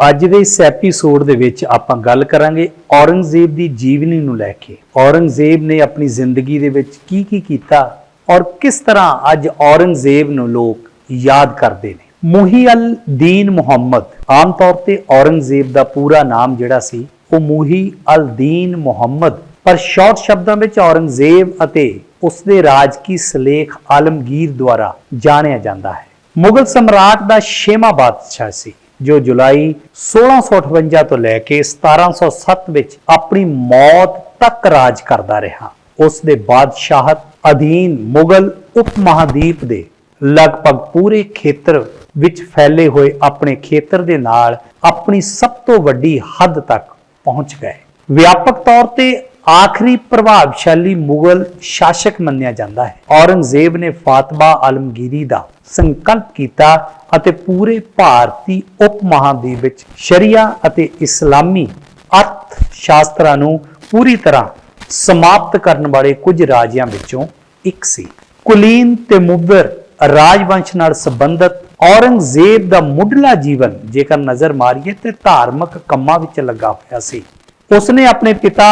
ਅੱਜ ਦੇ ਇਸ ਐਪੀਸੋਡ ਦੇ ਵਿੱਚ ਆਪਾਂ ਗੱਲ ਕਰਾਂਗੇ ਔਰੰਗਜ਼ੇਬ ਦੀ ਜੀਵਨੀ ਨੂੰ ਲੈ ਕੇ। ਔਰੰਗਜ਼ੇਬ ਨੇ ਆਪਣੀ ਜ਼ਿੰਦਗੀ ਦੇ ਵਿੱਚ ਕੀ ਕੀ ਕੀਤਾ ਔਰ ਕਿਸ ਤਰ੍ਹਾਂ ਅੱਜ ਔਰੰਗਜ਼ੇਬ ਨੂੰ ਲੋਕ ਯਾਦ ਕਰਦੇ ਨੇ। ਮੁਹੀ ਅਲ ਦੀਨ ਮੁਹੰਮਦ ਆਮ ਤੌਰ ਤੇ ਔਰੰਗਜ਼ੇਬ ਦਾ ਪੂਰਾ ਨਾਮ ਜਿਹੜਾ ਸੀ, ਉਹ ਮੁਹੀ ਅਲ ਦੀਨ ਮੁਹੰਮਦ। ਪਰ ਸ਼ਾਰਟ ਸ਼ਬਦਾਂ ਵਿੱਚ ਔਰੰਗਜ਼ੇਬ ਅਤੇ ਉਸ ਦੇ ਰਾਜ ਕੀ ਸਲੇਖ ਆਲਮਗੀਰ ਦੁਆਰਾ ਜਾਣਿਆ ਜਾਂਦਾ ਹੈ। ਮੁਗਲ ਸਮਰਾਟ ਦਾ ਛੇਵਾਂ ਬਾਦਸ਼ਾਹ ਸੀ। ਜੋ ਜੁਲਾਈ 1658 ਤੋਂ ਲੈ ਕੇ 1707 ਵਿੱਚ ਆਪਣੀ ਮੌਤ ਤੱਕ ਰਾਜ ਕਰਦਾ ਰਿਹਾ। ਉਸ ਦੇ ਬਾਦਸ਼ਾਹਤ ਅਧੀਨ ਮੁਗਲ ਉਪ ਮਹਾਦੀਪ ਦੇ ਲਗਭਗ ਪੂਰੇ ਖੇਤਰ ਵਿੱਚ ਫੈਲੇ ਹੋਏ ਆਪਣੇ ਖੇਤਰ ਦੇ ਨਾਲ ਆਪਣੀ ਸਭ ਤੋਂ ਵੱਡੀ ਹੱਦ ਤੱਕ ਪਹੁੰਚ ਗਏ। ਵਿਆਪਕ ਤੌਰ ਤੇ ਆਖਰੀ ਪ੍ਰਭਾਵਸ਼ਾਲੀ ਮੁਗਲ ਸ਼ਾਸਕ ਮੰਨਿਆ ਜਾਂਦਾ ਹੈ। ਔਰੰਗਜ਼ੇਬ ਨੇ ਫਾਤਮਾ ਆਲਮਗੀਰੀ ਦਾ ਸੰਕਲਪ ਕੀਤਾ ਅਤੇ ਪੂਰੇ ਭਾਰਤੀ ਉਪ ਮਹਾਦੀਪ ਵਿੱਚ ਸ਼ਰੀਆ ਅਤੇ ਇਸਲਾਮੀ ਅਰਥ ਸ਼ਾਸਤਰਾਂ ਨੂੰ ਪੂਰੀ ਤਰ੍ਹਾਂ ਸਮਾਪਤ ਕਰਨ ਵਾਲੇ ਕੁਝ ਰਾਜਿਆਂ ਵਿੱਚੋਂ ਇੱਕ ਸੀ। ਕੁਲੀਨ ਤੇ ਮੁਬਰ ਰਾਜਵੰਸ਼ ਨਾਲ ਸੰਬੰਧਿਤ ਔਰੰਗਜ਼ੇਬ ਦਾ ਮੁੱਢਲਾ ਜੀਵਨ ਜੇਕਰ ਨਜ਼ਰ ਮਾਰੀਏ ਤੇ ਧਾਰਮਿਕ ਕੰਮਾਂ ਵਿੱਚ ਲੱਗਾ ਹੋਇਆ ਸੀ। ਉਸਨੇ ਆਪਣੇ ਪਿਤਾ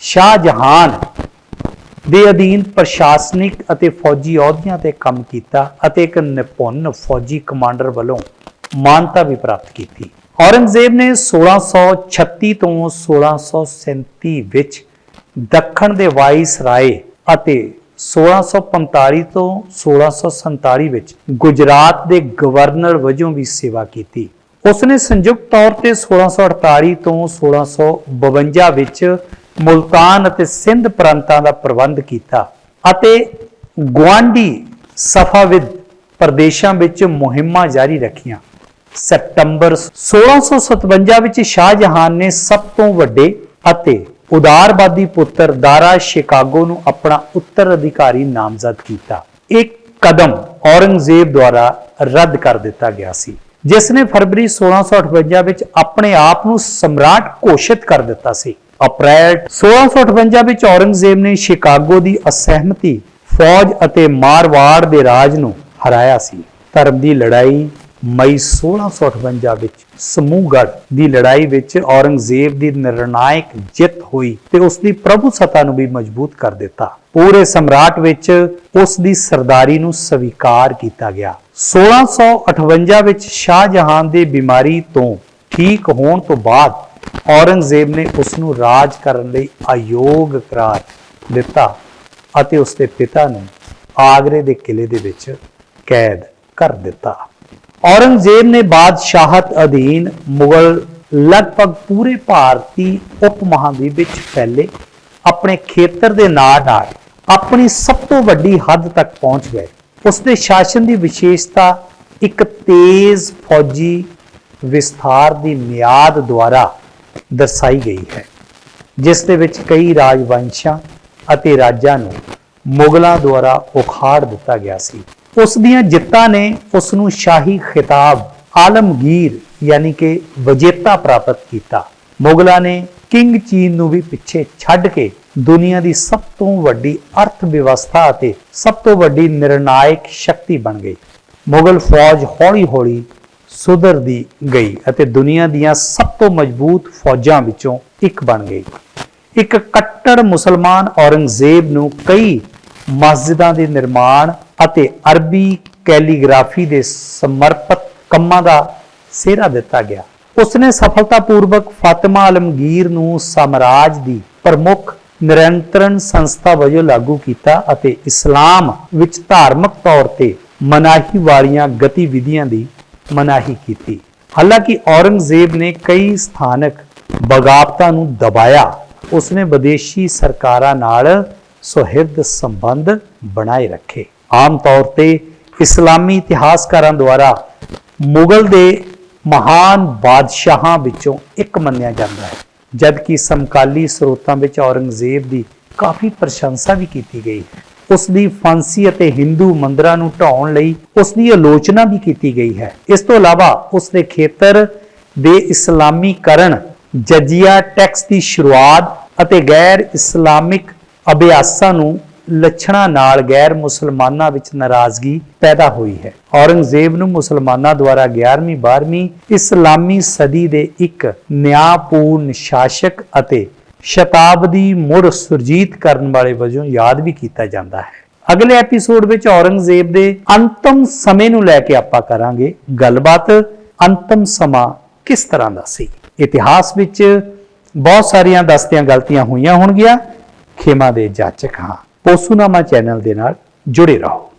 ਸ਼ਾਹਜਹਾਨ ਦੇ ਅਧੀਨ ਪ੍ਰਸ਼ਾਸਨਿਕ ਅਤੇ ਫੌਜੀ ਅਹੁਦਿਆਂ ਤੇ ਕੰਮ ਕੀਤਾ ਅਤੇ ਇੱਕ ਨਿਪੁੰਨ ਫੌਜੀ ਕਮਾਂਡਰ ਵੱਲੋਂ ਮਾਨਤਾ ਵੀ ਪ੍ਰਾਪਤ ਕੀਤੀ। ਔਰੰਗਜ਼ੇਬ ਨੇ 1636 ਤੋਂ 1637 ਵਿੱਚ ਦੱਖਣ ਦੇ ਵਾਇਸ ਰਾਏ ਅਤੇ 1645 ਤੋਂ 1647 ਵਿੱਚ ਗੁਜਰਾਤ ਦੇ ਗਵਰਨਰ ਵਜੋਂ ਵੀ ਸੇਵਾ ਕੀਤੀ। ਉਸਨੇ ਸੰਯੁਕਤ ਤੌਰ ਤੇ 1648 ਤੋਂ 1652 ਵਿੱਚ ਮੁਲਤਾਨ ਅਤੇ ਸਿੰਧ ਪ੍ਰਾਂਤਾਂ ਦਾ ਪ੍ਰਬੰਧ ਕੀਤਾ ਅਤੇ ਗੁਆਂਢੀ ਸਫਾਵਿਦ ਪ੍ਰਦੇਸ਼ਾਂ ਵਿੱਚ ਮੁਹਿੰਮਾਂ ਜਾਰੀ ਰੱਖੀਆਂ। ਸਤੰਬਰ 1657 ਵਿੱਚ ਸ਼ਾਹ ਜਹਾਨ ਨੇ ਸਭ ਤੋਂ ਵੱਡੇ ਅਤੇ ਉਦਾਰਵਾਦੀ ਪੁੱਤਰ ਦਾਰਾ ਸ਼ਿਕਾਗੋ ਨੂੰ ਆਪਣਾ ਉੱਤਰ ਅਧਿਕਾਰੀ ਨਾਮਜ਼ਦ ਕੀਤਾ। ਇੱਕ ਕਦਮ ਔਰੰਗਜ਼ੇਬ ਦੁਆਰਾ ਰੱਦ ਕਰ ਦਿੱਤਾ ਗਿਆ ਸੀ, ਜਿਸ ਨੇ ਫਰਵਰੀ 1658 ਵਿੱਚ ਆਪਣੇ ਆਪ ਨੂੰ ਸਮਰਾਟ ਘੋਸ਼ਿਤ ਕਰ ਦਿੱਤਾ ਸੀ। ਅਪ੍ਰੈਲ 1658 ਵਿੱਚ ਔਰੰਗਜ਼ੇਬ ਨੇ ਸ਼ਿਕਾਗੋ ਦੀ ਅਸਹਿਮਤੀ, ਫੌਜ ਅਤੇ ਮਾਰਵਾੜ ਦੇ ਰਾਜ ਨੂੰ ਹਰਾਇਆ ਸੀ। ਧਰਮ ਦੀ ਲੜਾਈ ਮਈ 1658 ਵਿੱਚ ਸਮੂਹਗੜ ਦੀ ਲੜਾਈ ਵਿੱਚ ਔਰੰਗਜ਼ੇਬ ਦੀ ਨਿਰਣਾਇਕ ਜਿੱਤ ਹੋਈ ਤੇ ਉਸ ਦੀ ਪ੍ਰਭੂ ਸੱਤਾ ਨੂੰ ਵੀ ਮਜ਼ਬੂਤ ਕਰ ਦਿੱਤਾ। ਪੂਰੇ ਸਮਰਾਟ ਵਿੱਚ ਉਸ ਦੀ ਸਰਦਾਰੀ ਨੂੰ ਸਵੀਕਾਰ ਕੀਤਾ ਗਿਆ। 1658 ਵਿੱਚ ਸ਼ਾਹਜਹਾਨ ਦੀ ਬਿਮਾਰੀ ਤੋਂ ਠੀਕ ਹੋਣ ਤੋਂ ਬਾਅਦ ਔਰੰਗਜ਼ੇਬ ਨੇ ਉਸ ਨੂੰ ਰਾਜ ਕਰਨ ਲਈ ਅਯੋਗ ਕਰਾਰ ਦਿੱਤਾ ਅਤੇ ਉਸ ਦੇ ਪਿਤਾ ਨੂੰ ਆਗਰੇ ਦੇ ਕਿਲੇ ਦੇ ਵਿੱਚ ਕੈਦ ਕਰ ਦਿੱਤਾ। ਔਰੰਗਜ਼ੇਬ ਨੇ ਬਾਦਸ਼ਾਹਤ ਅਧੀਨ ਮੁਗਲ ਲਗਭਗ ਪੂਰੇ ਭਾਰਤੀ ਉਪ ਮਹਾਦੀਪ ਵਿੱਚ ਫੈਲੇ ਆਪਣੇ ਖੇਤਰ ਦੇ ਨਾਲ ਨਾਲ ਆਪਣੀ ਸਭ ਤੋਂ ਵੱਡੀ ਹੱਦ ਤੱਕ ਪਹੁੰਚ ਗਏ। ਉਸ ਦੇ ਸ਼ਾਸਨ ਦੀ ਵਿਸ਼ੇਸ਼ਤਾ ਇੱਕ ਤੇਜ਼ ਫੌਜੀ ਵਿਸਥਾਰ ਦੀ ਮਿਆਦ ਦੁਆਰਾ ਦਰਸਾਈ ਗਈ ਹੈ, ਜਿਸ ਦੇ ਵਿੱਚ ਕਈ ਰਾਜਵੰਸ਼ਾਂ ਅਤੇ ਰਾਜਾਂ ਨੂੰ ਮੁਗਲਾਂ ਦੁਆਰਾ ਉਖਾੜ ਦਿੱਤਾ ਗਿਆ ਸੀ। ਉਸ ਦੀਆਂ ਜਿੱਤਾਂ ਨੇ ਉਸ ਨੂੰ ਸ਼ਾਹੀ ਖਿਤਾਬ, ਆਲਮਗੀਰ ਯਾਨੀ ਕਿ ਵਜੇਤਾ ਪ੍ਰਾਪਤ ਕੀਤਾ। ਮੁਗਲਾਂ ਨੇ ਕਿੰਗ ਚੀਨ ਨੂੰ ਵੀ ਪਿੱਛੇ ਛੱਡ ਕੇ ਦੁਨੀਆ ਦੀ ਸਭ ਤੋਂ ਵੱਡੀ ਅਰਥ ਵਿਵਸਥਾ ਅਤੇ ਸਭ ਤੋਂ ਵੱਡੀ ਨਿਰਣਾਇਕ ਸ਼ਕਤੀ ਬਣ ਗਈ। ਮੁਗਲ ਫੌਜ ਹੌਲੀ-ਹੌਲੀ ਸੁਧਰਦੀ ਗਈ ਅਤੇ ਦੁਨੀਆ ਦੀਆਂ ਸਭ ਤੋਂ ਮਜ਼ਬੂਤ ਫੌਜਾਂ ਵਿੱਚੋਂ ਇੱਕ ਬਣ ਗਈ। ਇੱਕ ਕੱਟੜ ਮੁਸਲਮਾਨ ਔਰੰਗਜ਼ੇਬ ਨੂੰ ਕਈ ਮਸਜਿਦਾਂ ਦੇ ਨਿਰਮਾਣ ਅਤੇ ਅਰਬੀ ਕੈਲੀਗ੍ਰਾਫੀ ਦੇ ਸਮਰਪਿਤ ਕੰਮਾਂ ਦਾ ਸਿਹਰਾ ਦਿੱਤਾ ਗਿਆ। ਉਸਨੇ ਸਫਲਤਾਪੂਰਵਕ ਫਾਤਿਮਾ ਆਲਮਗੀਰ ਨੂੰ ਸਮਰਾਜ ਦੀ ਪ੍ਰਮੁੱਖ ਨਿਰੰਤਰਣ ਸੰਸਥਾ ਵਜੋਂ ਲਾਗੂ ਕੀਤਾ ਅਤੇ ਇਸਲਾਮ ਵਿੱਚ ਧਾਰਮਿਕ ਤੌਰ ਤੇ ਮਨਾਹੀ ਵਾਲੀਆਂ ਗਤੀਵਿਧੀਆਂ ਦੀ ਮਨਾਹੀ ਕੀਤੀ। ਹਾਲਾਂਕਿ ਔਰੰਗਜ਼ੇਬ ਨੇ ਕਈ ਸਥਾਨਕ ਬਗਾਵਤਾਂ ਨੂੰ ਦਬਾਇਆ। ਉਸਨੇ ਵਿਦੇਸ਼ੀ ਸਰਕਾਰਾਂ ਨਾਲ ਸੁਹਿਰਦ ਸੰਬੰਧ ਬਣਾਏ ਰੱਖੇ। ਆਮ ਤੌਰ ਤੇ ਇਸਲਾਮੀ ਇਤਿਹਾਸਕਾਰਾਂ ਦੁਆਰਾ ਮੁਗਲ ਦੇ ਮਹਾਨ ਬਾਦਸ਼ਾਹਾਂ ਵਿੱਚੋਂ ਇੱਕ ਮੰਨਿਆ ਜਾਂਦਾ ਹੈ। ਜਦਕਿ ਸਮਕਾਲੀ ਸਰੋਤਾਂ ਵਿੱਚ ਔਰੰਗਜ਼ੇਬ ਦੀ ਕਾਫੀ ਪ੍ਰਸ਼ੰਸਾ ਵੀ ਕੀਤੀ ਗਈ। ਹੈ ਉਸ ਦੀ ਫਾਂਸੀ ਅਤੇ ਹਿੰਦੂ ਮੰਦਰਾਂ ਨੂੰ ਢਾਉਣ ਲਈ ਉਸ ਦੀ ਆਲੋਚਨਾ ਵੀ ਕੀਤੀ ਗਈ ਹੈ। ਇਸ ਤੋਂ ਇਲਾਵਾ ਉਸ ਦੇ ਖੇਤਰ ਦੇ ਇਸਲਾਮੀਕਰਨ ਜਜ਼ੀਆ ਟੈਕਸ ਦੀ ਸ਼ੁਰੂਆਤ ਅਤੇ ਗੈਰ ਇਸਲਾਮਿਕ ਅਭਿਆਸਾਂ ਨੂੰ ਲੱਛਣਾਂ ਨਾਲ ਗੈਰ ਮੁਸਲਮਾਨਾਂ ਵਿੱਚ ਨਾਰਾਜ਼ਗੀ ਪੈਦਾ ਹੋਈ ਹੈ। ਔਰੰਗਜ਼ੇਬ ਨੂੰ ਮੁਸਲਮਾਨਾਂ ਦੁਆਰਾ 11ਵੀਂ 12ਵੀਂ ਇਸਲਾਮੀ ਸਦੀ ਦੇ ਇੱਕ ਨਿਆਂਪੂਰਨ ਸ਼ਾਸਕ ਅਤੇ ਸ਼ਤਾਬਦੀ ਮੁੜ ਸੁਰਜੀਤ ਕਰਨ ਵਾਲੇ ਵਜੋਂ ਯਾਦ ਵੀ ਕੀਤਾ ਜਾਂਦਾ ਹੈ। ਅਗਲੇ ਐਪੀਸੋਡ ਵਿੱਚ ਔਰੰਗਜ਼ੇਬ ਦੇ ਅੰਤਮ ਸਮੇਂ ਨੂੰ ਲੈ ਕੇ ਆਪਾਂ ਕਰਾਂਗੇ ਗੱਲਬਾਤ। ਅੰਤਮ ਸਮਾਂ ਕਿਸ ਤਰ੍ਹਾਂ ਦਾ ਸੀ? ਇਤਿਹਾਸ ਵਿੱਚ ਬਹੁਤ ਸਾਰੀਆਂ ਦਸਤੀਆਂ ਗਲਤੀਆਂ ਹੋਈਆਂ ਹੋਣਗੀਆਂ। ਖੇਮਾ ਦੇ ਜਾਚਕ ਹਾਂ। ਪੋਸੂਨਾਮਾ ਚੈਨਲ ਦੇ ਨਾਲ ਜੁੜੇ ਰਹੋ।